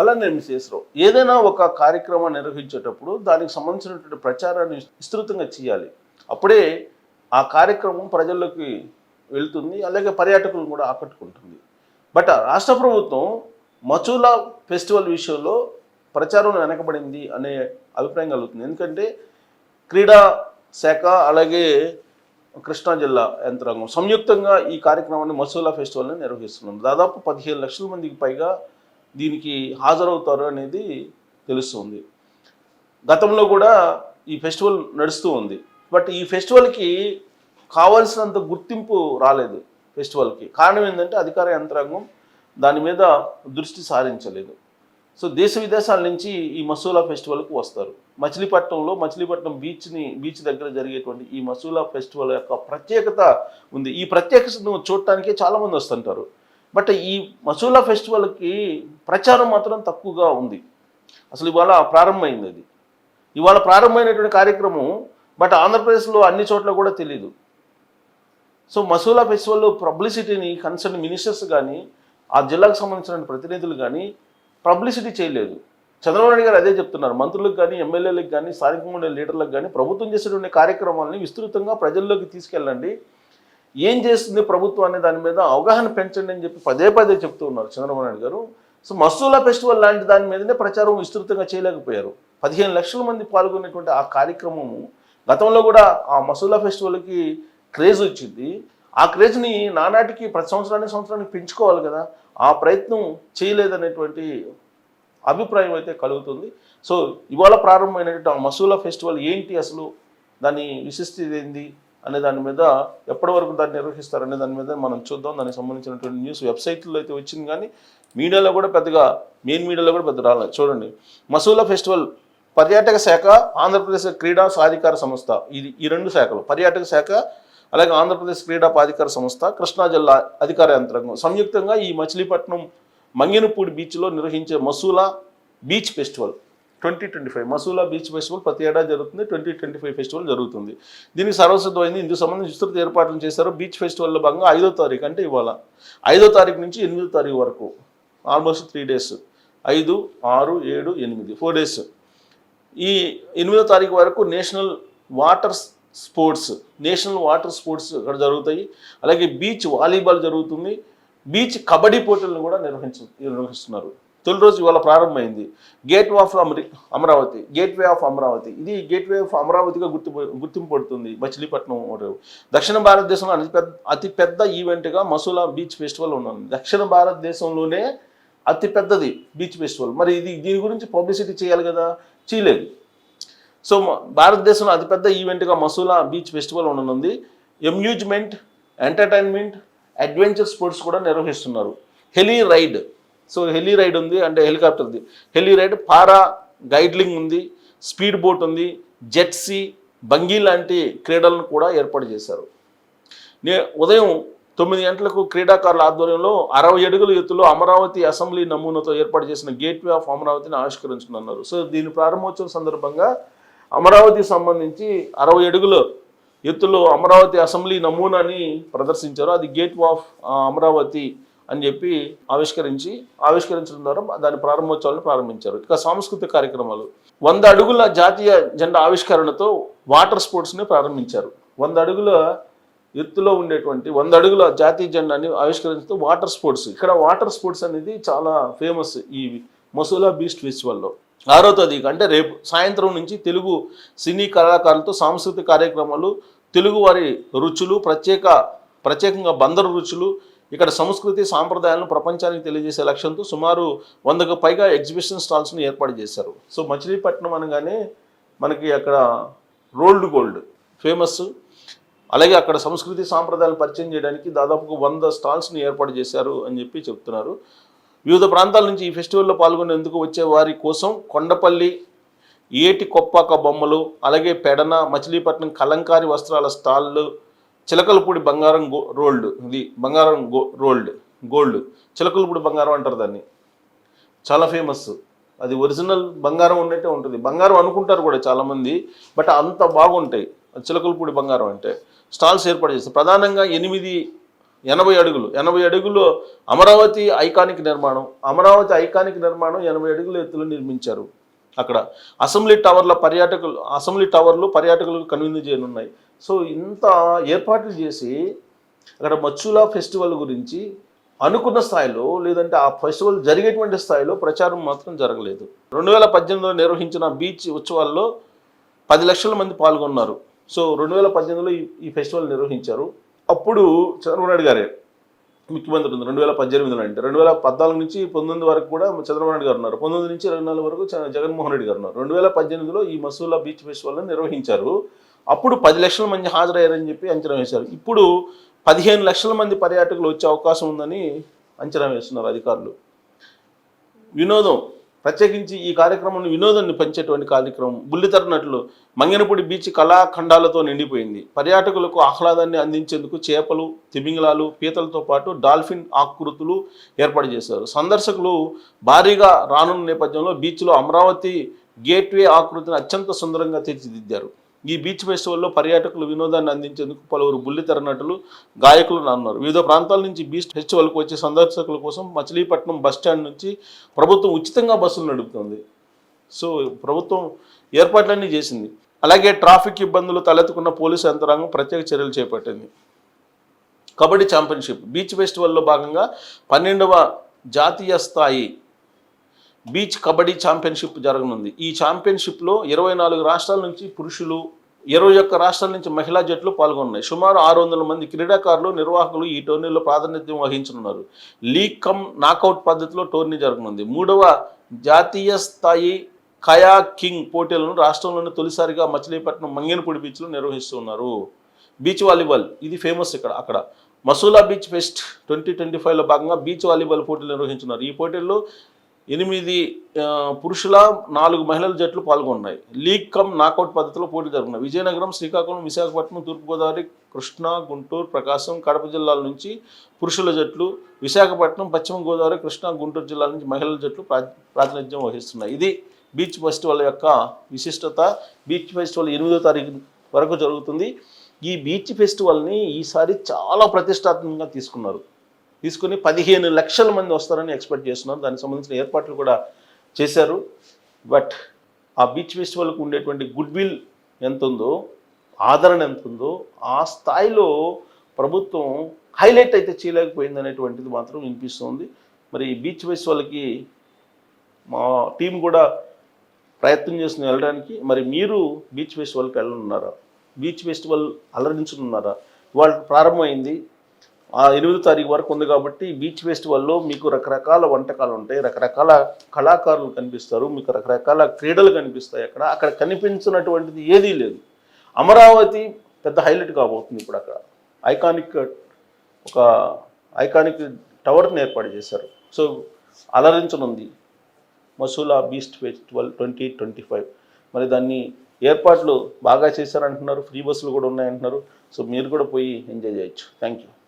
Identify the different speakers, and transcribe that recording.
Speaker 1: అలానే మిస్సెస్రావు ఏదైనా ఒక కార్యక్రమం నిర్వహించేటప్పుడు దానికి సంబంధించినటువంటి ప్రచారాన్ని విస్తృతంగా చేయాలి. అప్పుడే ఆ కార్యక్రమం ప్రజల్లోకి వెళ్తుంది అలాగే పర్యాటకులను కూడా ఆకట్టుకుంటుంది. బట్ రాష్ట్ర ప్రభుత్వం మచూలా ఫెస్టివల్ విషయంలో ప్రచారం వెనకబడింది అనే అభిప్రాయం కలుగుతుంది. ఎందుకంటే క్రీడా శాఖ అలాగే కృష్ణా జిల్లా యంత్రాంగం సంయుక్తంగా ఈ కార్యక్రమాన్ని మసూలా ఫెస్టివల్ని నిర్వహిస్తున్నాం దాదాపు పదిహేను లక్షల మందికి పైగా దీనికి హాజరవుతారు అనేది తెలుస్తుంది. గతంలో కూడా ఈ ఫెస్టివల్ నడుస్తూ ఉంది. బట్ ఈ ఫెస్టివల్కి కావాల్సినంత గుర్తింపు రాలేదు ఫెస్టివల్కి. కారణం ఏంటంటే అధికార యంత్రాంగం దాని మీద దృష్టి సారించలేదు. సో దేశ విదేశాల నుంచి ఈ మసూలా ఫెస్టివల్కు వస్తారు. మచిలీపట్నంలో మచిలీపట్నం బీచ్ని బీచ్ దగ్గర జరిగేటువంటి ఈ మసూలా ఫెస్టివల్ యొక్క ప్రత్యేకత ఉంది. ఈ ప్రత్యేకతను చూడటానికి చాలామంది వస్తుంటారు. బట్ ఈ మసూలా ఫెస్టివల్కి ప్రచారం మాత్రం తక్కువగా ఉంది. అసలు ఇవాళ ప్రారంభమైంది అది. ఇవాళ ప్రారంభమైనటువంటి కార్యక్రమం బట్ ఆంధ్రప్రదేశ్లో అన్ని చోట్ల కూడా తెలియదు సో మసూలా ఫెస్టివల్లో పబ్లిసిటీని కన్సర్న్ మినిస్టర్స్ కానీ ఆ జిల్లాకు సంబంధించిన ప్రతినిధులు కానీ పబ్లిసిటీ చేయలేదు. చంద్రబాబు నాయుడు గారు అదే చెప్తున్నారు. మంత్రులకు కానీ ఎమ్మెల్యేలకు కానీ స్థానికంగా ఉండే లీడర్లకు కానీ ప్రభుత్వం చేసేటువంటి కార్యక్రమాలని విస్తృతంగా ప్రజల్లోకి తీసుకెళ్ళండి. ఏం చేస్తుంది ప్రభుత్వం అనే దాని మీద అవగాహన పెంచండి అని చెప్పి పదే పదే చెప్తూ ఉన్నారు చంద్రబాబు నాయుడు గారు. సో మసూలా ఫెస్టివల్ లాంటి దాని మీదనే ప్రచారం విస్తృతంగా చేయలేకపోయారు. పదిహేను లక్షల మంది పాల్గొనేటువంటి ఆ కార్యక్రమము గతంలో కూడా ఆ మసూలా ఫెస్టివల్కి క్రేజ్ వచ్చింది. ఆ క్రేజ్ని నానాటికి ప్రతి సంవత్సరానికి సంవత్సరానికి పెంచుకోవాలి కదా. ఆ ప్రయత్నం చేయలేదనేటువంటి అభిప్రాయం అయితే కలుగుతుంది. సో ఇవాళ ప్రారంభమైనటువంటి ఆ మసూలా ఫెస్టివల్ ఏంటి అసలు? దాని విశిష్టత ఏంది? అనే దాని మీద ఎప్పటి వరకు దాన్ని అనే దాని మీద మనం చూద్దాం. దానికి సంబంధించినటువంటి న్యూస్ వెబ్సైట్లో అయితే వచ్చింది కానీ మీడియాలో కూడా పెద్దగా మెయిన్ మీడియాలో కూడా పెద్ద రాలేదు. చూడండి. మసూలా ఫెస్టివల్ పర్యాటక శాఖ ఆంధ్రప్రదేశ్ క్రీడా సాధికార సంస్థ. ఇది ఈ రెండు శాఖలు పర్యాటక శాఖ అలాగే ఆంధ్రప్రదేశ్ క్రీడా ప్రాధికార సంస్థ కృష్ణా జిల్లా అధికార యంత్రాంగం. సంయుక్తంగా ఈ మచిలీపట్నం మంగినపూడి బీచ్లో నిర్వహించే Masula beach festival. Twenty twenty five. Masula beach festival ప్రతి ఏడాది జరుగుతుంది. ట్వంటీ ట్వంటీ ఫైవ్ ఫెస్టివల్ జరుగుతుంది. దీనికి సర్వసిద్ధమైంది ఇందుకు సంబంధించి విస్తృత ఏర్పాట్లు చేశారు. బీచ్ ఫెస్టివల్లో భాగంగా ఐదో తారీఖు అంటే ఇవాళ. ఐదో తారీఖు నుంచి ఎనిమిదో తారీఖు వరకు. ఆల్మోస్ట్ త్రీ డేస్ ఐదు ఆరు ఏడు ఎనిమిది. ఫోర్ డేస్ ఈ ఎనిమిదో తారీఖు వరకు national water sports national water sports ఇక్కడ జరుగుతాయి. అలాగే బీచ్ వాలీబాల్ జరుగుతుంది. బీచ్ కబడ్డీ పోటీలను కూడా నిర్వహించ నిర్వహిస్తున్నారు. తొలి రోజు ఇవాళ ప్రారంభమైంది. గేట్ ఆఫ్ అమరి Amaravati gateway of Amaravati. ఇది గేట్ వే ఆఫ్ అమరావతిగా గుర్తింపు గుర్తింపు పడుతుంది మచిలీపట్నం దక్షిణ భారతదేశంలో అతి పెద్ద ఈవెంట్గా మసూలా బీచ్ ఫెస్టివల్ ఉన్నాను దక్షిణ భారతదేశంలోనే అతి పెద్దది బీచ్ ఫెస్టివల్. మరి ఇది దీని గురించి పబ్లిసిటీ చేయాలి కదా? చేయలేదు. సో భారతదేశంలో అతిపెద్ద ఈవెంట్గా మసూలా బీచ్ ఫెస్టివల్ ఉండనుంది. అమ్యూజ్మెంట్ ఎంటర్టైన్మెంట్ అడ్వెంచర్ స్పోర్ట్స్ కూడా నిర్వహిస్తున్నారు. Heli ride so heli ride ఉంది అంటే హెలికాప్టర్ది హెలీ రైడ్ పారా గైడ్లింగ్ ఉంది స్పీడ్ బోట్ ఉంది జెట్సీ బంగీ లాంటి క్రీడలను కూడా ఏర్పాటు చేశారు. నే ఉదయం తొమ్మిది గంటలకు క్రీడాకారుల ఆధ్వర్యంలో అరవై అడుగుల ఎత్తులో అమరావతి అసెంబ్లీ నమూనాతో ఏర్పాటు చేసిన గేట్వే ఆఫ్ అమరావతిని ఆవిష్కరించనున్నారు. సో దీని ప్రారంభోత్సవం సందర్భంగా అమరావతికి సంబంధించి అరవై అడుగుల ఎత్తులో అమరావతి అసెంబ్లీ నమూనాని ప్రదర్శించారు. అది గేట్ ఆఫ్ అమరావతి అని చెప్పి ఆవిష్కరించి ఆవిష్కరించడం ద్వారా దాని ప్రారంభోత్సవాలను ప్రారంభించారు. ఇక సాంస్కృతిక కార్యక్రమాలు. వంద అడుగుల జాతీయ జెండా ఆవిష్కరణతో వాటర్ స్పోర్ట్స్ని ప్రారంభించారు. వంద అడుగుల ఎత్తులో ఉండేటువంటి వంద అడుగుల జాతీయ జెండాని ఆవిష్కరించడం వాటర్ స్పోర్ట్స్. ఇక్కడ వాటర్ స్పోర్ట్స్ అనేది చాలా ఫేమస్ ఈ మసూలా బీస్ట్ ఫెస్టివల్లో. ఆరో తేదీకి అంటే రేపు సాయంత్రం నుంచి తెలుగు సినీ కళాకారులతో సాంస్కృతిక కార్యక్రమాలు తెలుగు వారి రుచులు ప్రత్యేక ప్రత్యేకంగా బందరు రుచులు ఇక్కడ సంస్కృతి సాంప్రదాయాలను ప్రపంచానికి తెలియజేసే లక్ష్యంతో సుమారు వందకు పైగా ఎగ్జిబిషన్ స్టాల్స్ని ఏర్పాటు చేశారు. సో మచిలీపట్నం అనగానే మనకి అక్కడ రోల్డ్ గోల్డ్ ఫేమస్. అలాగే అక్కడ సంస్కృతి సాంప్రదాయాలు పరిచయం చేయడానికి దాదాపుగా వంద స్టాల్స్ని ఏర్పాటు చేశారు అని చెప్పి చెప్తున్నారు. వివిధ ప్రాంతాల నుంచి ఈ ఫెస్టివల్లో పాల్గొనేందుకు వచ్చే వారి కోసం కొండపల్లి ఏటి కొప్పాక బొమ్మలు అలాగే పెడన మచిలీపట్నం కలంకారి వస్త్రాల స్టాళ్ళు చిలకలపూడి బంగారం గో రోల్డ్. ఇది బంగారం గో రోల్డ్. గోల్డ్. చిలకలపూడి బంగారం అంటారు దాన్ని. చాలా ఫేమస్ అది ఒరిజినల్ బంగారం ఉన్నట్టే ఉంటుంది. బంగారం అనుకుంటారు కూడా చాలామంది బట్ అంత బాగుంటాయి. చిలకలపూడి బంగారం అంటే. స్టాల్స్ ఏర్పాటు చేస్తారు. ప్రధానంగా ఎనిమిది ఎనభై అడుగులు. ఎనభై అడుగులు అమరావతి ఐకానిక్ నిర్మాణం. అమరావతి ఐకానిక్ నిర్మాణం ఎనభై అడుగుల ఎత్తులు నిర్మించారు అక్కడ. అసెంబ్లీ టవర్ల పర్యాటకులు అసెంబ్లీ టవర్లు పర్యాటకులకు కనువిందు చేయనున్నాయి. సో ఇంత ఏర్పాట్లు చేసి అక్కడ మచ్చులా ఫెస్టివల్ గురించి అనుకున్న స్థాయిలో లేదంటే ఆ ఫెస్టివల్ జరిగేటువంటి స్థాయిలో ప్రచారం మాత్రం జరగలేదు. రెండు వేల పద్దెనిమిదిలో నిర్వహించిన బీచ్ ఉత్సవాల్లో పది లక్షల మంది పాల్గొన్నారు. సో రెండు వేల పద్దెనిమిదిలో ఈ ఫెస్టివల్ నిర్వహించారు. అప్పుడు చంద్రబాబు నాయుడు గారే ముఖ్యమంత్రి ఉంది రెండు వేల పద్దెనిమిదిలో అంటే రెండు వేల పద్నాలుగు నుంచి పంతొమ్మిది వరకు కూడా చంద్రబాబు నాయుడు గారు ఉన్నారు. పంతొమ్మిది నుంచి ఇరవై నాలుగు వరకు జగన్మోహన్ రెడ్డి గారు ఉన్నారు. రెండు వేల పద్దెనిమిదిలో ఈ మసూలా బీచ్ ఫెస్టివల్ని నిర్వహించారు. అప్పుడు పది లక్షల మంది హాజరయ్యారని చెప్పి అంచనా వేశారు. ఇప్పుడు పదిహేను లక్షల మంది పర్యాటకులు వచ్చే అవకాశం ఉందని అంచనా వేస్తున్నారు అధికారులు. వినోదం ప్రత్యేకించి ఈ కార్యక్రమాన్ని వినోదాన్ని పెంచేటువంటి కార్యక్రమం బుల్లితరనట్లు మంగనపూడి బీచ్ కళాఖండాలతో నిండిపోయింది. పర్యాటకులకు ఆహ్లాదాన్ని అందించేందుకు చేపలు తిమింగలాలు పీతలతో పాటు డాల్ఫిన్ ఆకృతులు ఏర్పాటు చేశారు. సందర్శకులు భారీగా రానున్న నేపథ్యంలో బీచ్లో అమరావతి గేట్వే ఆకృతిని అత్యంత సుందరంగా తీర్చిదిద్దారు. ఈ బీచ్ ఫెస్టివల్లో పర్యాటకులు వినోదాన్ని అందించేందుకు పలువురు బుల్లితెర నటులు గాయకులు అన్నారు. వివిధ ప్రాంతాల నుంచి బీచ్ ఫెస్టివల్కు వచ్చే సందర్శకుల కోసం మచిలీపట్నం బస్ స్టాండ్ నుంచి ప్రభుత్వం ఉచితంగా బస్సులు నడుపుతుంది. సో ప్రభుత్వం ఏర్పాట్లన్నీ చేసింది. అలాగే ట్రాఫిక్ ఇబ్బందులు తలెత్తుకున్న పోలీసు యంత్రాంగం ప్రత్యేక చర్యలు చేపట్టింది. కబడ్డీ ఛాంపియన్షిప్ బీచ్ ఫెస్టివల్లో భాగంగా పన్నెండవ జాతీయ స్థాయి బీచ్ కబడ్డీ ఛాంపియన్షిప్ జరగనుంది. ఈ ఛాంపియన్షిప్లో ఇరవై నాలుగు రాష్ట్రాల నుంచి పురుషులు ఇరవై ఒక్క రాష్ట్రాల నుంచి మహిళా జట్లు పాల్గొన్నాయి. సుమారు ఆరు వందల మంది క్రీడాకారులు నిర్వాహకులు ఈ టోర్నీలో ప్రాతినిధ్యం వహించనున్నారు. లీగ్ కమ్ నాకౌట్ పద్ధతిలో టోర్నీ జరగనుంది. మూడవ జాతీయ స్థాయి కయా కింగ్ పోటీలను రాష్ట్రంలోని తొలిసారిగా మచిలీపట్నం మంగేనపూడి బీచ్లో నిర్వహిస్తున్నారు. బీచ్ వాలీబాల్ ఇది ఫేమస్ ఇక్కడ అక్కడ. Masula beach fest twenty twenty ఫైవ్లో భాగంగా బీచ్ వాలీబాల్ పోటీలు నిర్వహించున్నారు ఈ పోటీల్లో ఎనిమిది పురుషుల నాలుగు మహిళల జట్లు పాల్గొన్నాయి. లీగ్ కమ్ నాకౌట్ పద్ధతిలో పోటీ జరుగుతున్నాయి. విజయనగరం శ్రీకాకుళం విశాఖపట్నం తూర్పుగోదావరి కృష్ణా గుంటూరు ప్రకాశం కడప జిల్లాల నుంచి పురుషుల జట్లు విశాఖపట్నం పశ్చిమ గోదావరి కృష్ణా గుంటూరు జిల్లాల నుంచి మహిళల జట్లు ప్రా- ప్రాతినిధ్యం వహిస్తున్నాయి. ఇది బీచ్ ఫెస్టివల్ యొక్క విశిష్టత. బీచ్ ఫెస్టివల్ ఎనిమిదో తారీఖు వరకు జరుగుతుంది. ఈ బీచ్ ఫెస్టివల్ని ఈసారి చాలా ప్రతిష్టాత్మకంగా తీసుకున్నారు. తీసుకుని పదిహేను లక్షల మంది వస్తారని ఎక్స్పెక్ట్ చేస్తున్నారు దానికి సంబంధించిన ఏర్పాట్లు కూడా చేశారు. బట్ ఆ బీచ్ ఫెస్టివల్కు ఉండేటువంటి గుడ్ విల్ ఎంత ఉందో ఆదరణ ఎంత ఉందో ఆ స్థాయిలో ప్రభుత్వం హైలైట్ అయితే చేయలేకపోయింది అనేటువంటిది మాత్రం వినిపిస్తుంది. మరి బీచ్ ఫెస్టివల్కి మా టీం కూడా ప్రయత్నం చేస్తుంది వెళ్ళడానికి. మరి మీరు బీచ్ ఫెస్టివల్కి వెళ్ళనున్నారా? Beach festival అలరించనున్నారా? ఇవాళ ప్రారంభమైంది. ఆ ఎనిమిదో తారీఖు వరకు ఉంది కాబట్టి బీచ్ ఫెస్టివల్లో మీకు రకరకాల వంటకాలు ఉంటాయి రకరకాల కళాకారులు కనిపిస్తారు మీకు రకరకాల క్రీడలు కనిపిస్తాయి అక్కడ. అక్కడ కనిపించినటువంటిది ఏదీ లేదు. అమరావతి పెద్ద హైలైట్ కాబోతుంది ఇప్పుడు అక్కడ. ఐకానిక్ ఒక ఐకానిక్ టవర్ని ఏర్పాటు చేశారు. So అలరించనుంది. Masula beach festival twenty twenty five. మరి దాన్ని ఏర్పాట్లు బాగా చేశారంటున్నారు ఫ్రీ బస్సులు కూడా ఉన్నాయంటున్నారు. సో మీరు కూడా పోయి ఎంజాయ్ చేయొచ్చు. Thank you.